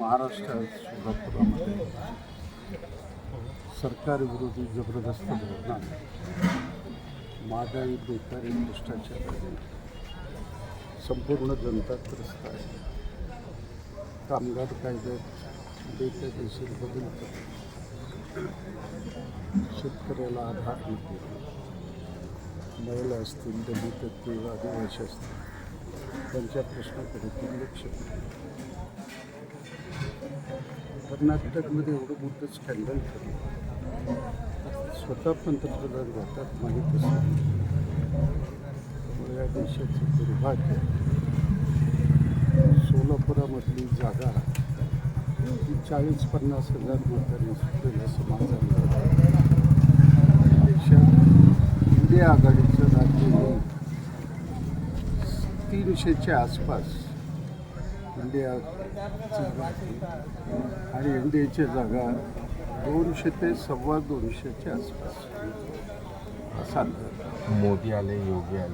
महाराष्ट्रात सोलापुरामध्ये सरकारविरोधी जबरदस्त धोरणा. महागाई बेकारी भ्रष्टाचार. संपूर्ण जनता त्रस्त आहे. कामगार कायद्यात बेकायदेशीर बदल करतात. शेतकऱ्याला आधार नको महिला असतील दलित असतील आदिवासी असतील त्यांच्या प्रश्नाकडे दुर्लक्ष कर्नाटकमध्ये एवढं मोठं स्कॅन्डल झालं. स्वतः पंतप्रधान भारतात माहीत असेल त्यामुळे या देशाचं दुर्भाग्य. सोलापुरामधली जागा ही चाळीस पन्नास हजार मतांनी सुटेल असं देशात इंडिया आघाडीचं राज्य तीनशेच्या आसपास इंडियाची आणि इंडियाची जागा दोनशे ते सव्वा दोनशेच्या आसपास. असाल मोदी आले योगी आले.